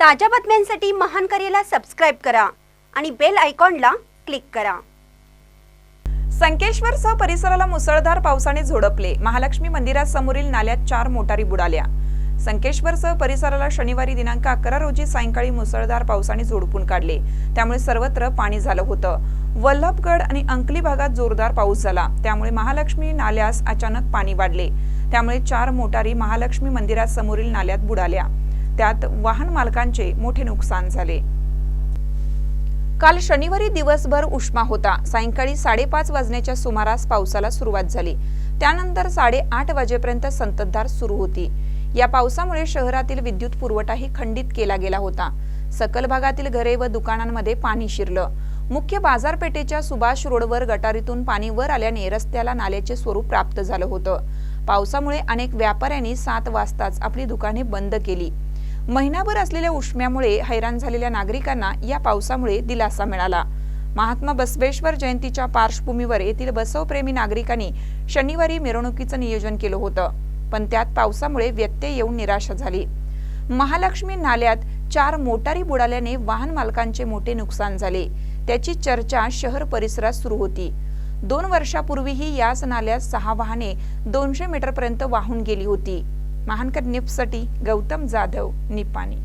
ताज्या बातम्यांसाठी महान करेला सबस्क्राईब करा आणि बेल आयकॉनला क्लिक करा. संकेश्वर सह परिसराला मुसळधार पावसाने झोडपले. महालक्ष्मी मंदिरासमोरील नाल्यात चार मोटारी बुडाल्या. संकेश्वरसह परिसराला शनिवारी दिनांक अकरा रोजी सायंकाळी मुसळधार पावसाने झोडपून काढले. त्यामुळे सर्वत्र पाणी झालं होतं. वल्लभगड आणि अंकली भागात जोरदार पाऊस झाला. त्यामुळे महालक्ष्मी नाल्यास अचानक पाणी वाढले. त्यामुळे चार मोटारी महालक्ष्मी मंदिरासमोरील नाल्यात बुडाल्या. त्यात वाहन मालकांचे मोठे नुकसान झाले. काल शनिवारी दिवसभर उष्मा होता. सायंकाळी साडेपाच वाजण्याच्या सुमारास पावसाला सुरुवात झाली. त्यानंतर साडेआठ वाजेपर्यंत संततधार सुरू होती. या पावसामुळे शहरातील विद्युत पुरवठाही खंडित केला गेला होता. सकल भागातील घरे व दुकानांमध्ये पाणी शिरलं. मुख्य बाजारपेठेच्या सुभाष रोडवर गटारीतून पाणी वर आल्याने रस्त्याला नाल्याचे स्वरूप प्राप्त झालं होतं. पावसामुळे अनेक व्यापाऱ्यांनी सात वाजताच आपली दुकाने बंद केली. महिनाभर असलेल्या उष्म्यामुळे हैराण झालेल्या नागरिकांना या पावसामुळे दिलासा मिळाला. महात्मा बसवेश्वर जयंतीच्या पार्श्वभूमीवर येथील बसवप्रेमी नागरिकांनी शनिवारी मिरवणुकीचं नियोजन केलं होतं पण त्यात पावसामुळे व्यत्यय येऊन निराशा झाली. महालक्ष्मी नाल्यात चार मोटारी बुडाल्याने वाहन मालकांचे मोठे नुकसान झाले. त्याची चर्चा शहर परिसरात सुरू होती. दोन वर्षापूर्वीही याच नाल्यात सहा वाहने दोनशे मीटरपर्यंत वाहून गेली होती. महानकर निपसाठी गौतम जाधव निपाणी.